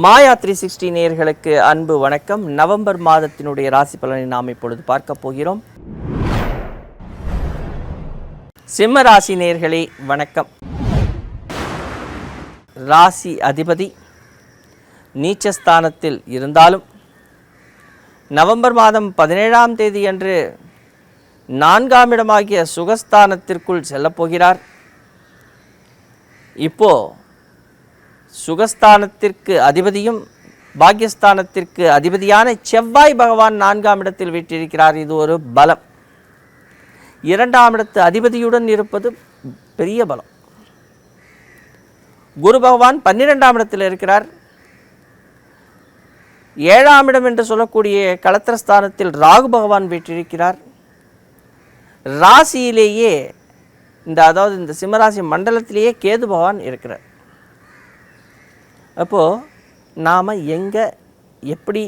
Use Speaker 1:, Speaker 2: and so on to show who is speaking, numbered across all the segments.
Speaker 1: மாயா three sixty நேர்களுக்கு அன்பு வணக்கம். நவம்பர் மாதத்தினுடைய ராசி பலனை நாம் இப்பொழுது பார்க்க போகிறோம். சிம்ம ராசி நேயர்களே வணக்கம். ராசி அதிபதி நீச்சஸ்தானத்தில் இருந்தாலும் நவம்பர் மாதம் பதினேழாம் தேதி அன்று நான்காம் இடமாகிய சுகஸ்தானத்திற்குள் செல்லப்போகிறார் இப்போது இப்போ சுகஸ்தானத்திற்கு அதிபதியும் பாக்யஸ்தானத்திற்கு அதிபதியான செவ்வாய் பகவான் நான்காம் இடத்தில் வீட்டிருக்கிறார். இது ஒரு பலம். இரண்டாம் இடத்து அதிபதியுடன் இருப்பது பெரிய பலம். குரு பகவான் பன்னிரெண்டாம் இடத்தில் இருக்கிறார். ஏழாம் இடம் என்று சொல்லக்கூடிய களத்திரஸ்தானத்தில் ராகு பகவான் வீற்றிருக்கிறார் ராசியிலேயே இந்த அதாவது இந்த சிம்மராசி மண்டலத்திலேயே கேது பகவான் இருக்கிறார். அப்போது நாம் எங்கே எப்படி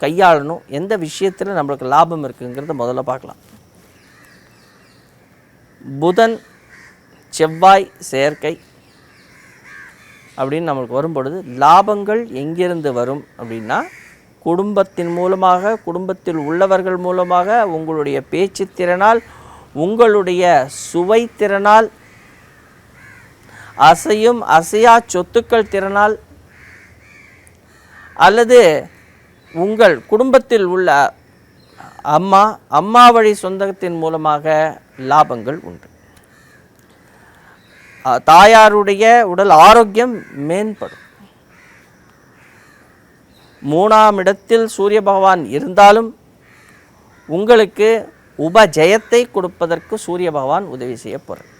Speaker 1: கையாளணும் எந்த விஷயத்தில் நம்மளுக்கு லாபம் இருக்குங்கிறத முதல்ல பார்க்கலாம். புதன் செவ்வாய் செயற்கை அப்படின்னு நம்மளுக்கு வரும்பொழுது லாபங்கள் எங்கிருந்து வரும் அப்படின்னா குடும்பத்தின் மூலமாக குடும்பத்தில் உள்ளவர்கள் மூலமாக உங்களுடைய பேச்சு திறனால் உங்களுடைய சுவை திறனால் அசையும் அசையா சொத்துக்கள் திறனால் அல்லது உங்கள் குடும்பத்தில் உள்ள அம்மா அம்மா வழி சொந்தத்தின் மூலமாக லாபங்கள் உண்டு. தாயாருடைய உடல் ஆரோக்கியம் மேம்படும். மூணாம் இடத்தில் சூரிய பகவான் இருந்தாலும் உங்களுக்கு உபஜயத்தை கொடுப்பதற்கு சூரிய பகவான் உதவி செய்ய போகிறார்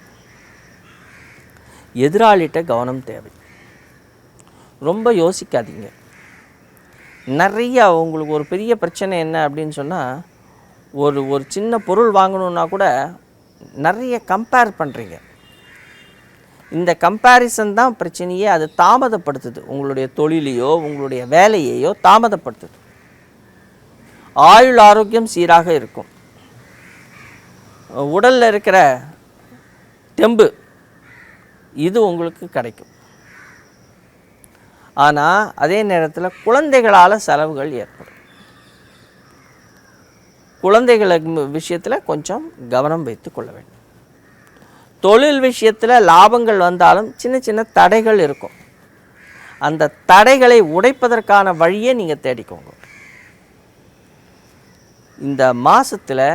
Speaker 1: எதிராளிகிட்ட கவனம் தேவை. ரொம்ப யோசிக்காதீங்க. நிறைய உங்களுக்கு ஒரு பெரிய பிரச்சனை என்ன அப்படின்னு சொன்னால் ஒரு ஒரு சின்ன பொருள் வாங்கணுன்னா கூட நிறைய கம்பேர் பண்ணுறீங்க இந்த கம்பேரிசன் தான் பிரச்சனையே அது தாமதப்படுத்துது. உங்களுடைய தொழிலையோ உங்களுடைய வேலையையோ தாமதப்படுத்துது. ஆயுள் ஆரோக்கியம் சீராக இருக்கும். உடலில் இருக்கிற தெம்பு இது உங்களுக்கு கிடைக்கும். ஆனால் அதே நேரத்தில் குழந்தைகளால் செலவுகள் ஏற்படும். குழந்தைகள விஷயத்தில் கொஞ்சம் கவனம் வைத்து கொள்ள வேண்டும். தொழில் விஷயத்தில் லாபங்கள் வந்தாலும் சின்ன சின்ன தடைகள் இருக்கும். அந்த தடைகளை உடைப்பதற்கான வழியை நீங்கள் தேடிக்கோங்க. இந்த மாதத்தில்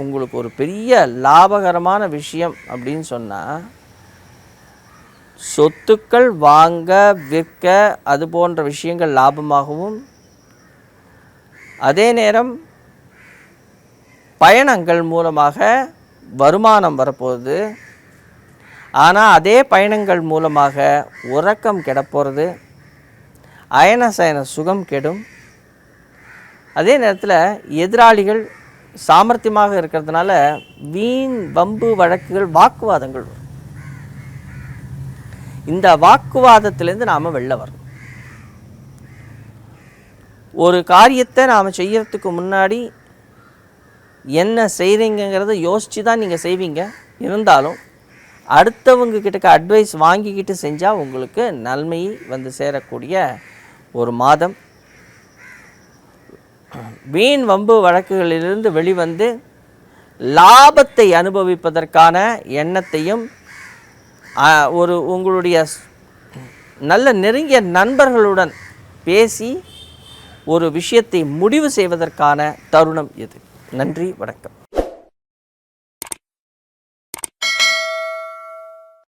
Speaker 1: உங்களுக்கு ஒரு பெரிய லாபகரமான விஷயம் அப்படின்னு சொன்னால் சொத்துக்கள் வாங்க விற்க அது போன்ற விஷயங்கள் லாபமாகவும் அதே நேரம் பயணங்கள் மூலமாக வருமானம் வரப்போகுது. ஆனால் அதே பயணங்கள் மூலமாக உறக்கம் கெடப்போகிறது அயன சயன சுகம் கெடும். அதே நேரத்தில் எதிராளிகள் சாமர்த்தியமாக இருக்கிறதுனால வீண் வம்பு வழக்குகள் வாக்குவாதங்கள் வரும் இந்த வாக்குவாதத்திலேருந்து நாம் வெளில வரணும். ஒரு காரியத்தை நாம் செய்யறதுக்கு முன்னாடி என்ன செய்கிறீங்கிறத யோசித்து தான் நீங்கள் செய்வீங்க. இருந்தாலும் அடுத்தவங்க கிட்டக்க அட்வைஸ் வாங்கிக்கிட்டு செஞ்சால் உங்களுக்கு நன்மை வந்து சேரக்கூடிய ஒரு மாதம். வீண் வம்பு வழக்குகளிலிருந்து வெளிவந்து லாபத்தை அனுபவிப்பதற்கான எண்ணத்தையும் ஒரு உங்களுடைய நல்ல நெருங்கிய நண்பர்களுடன் பேசி ஒரு விஷயத்தை முடிவு செய்வதற்கான தருணம் இது. நன்றி வணக்கம்.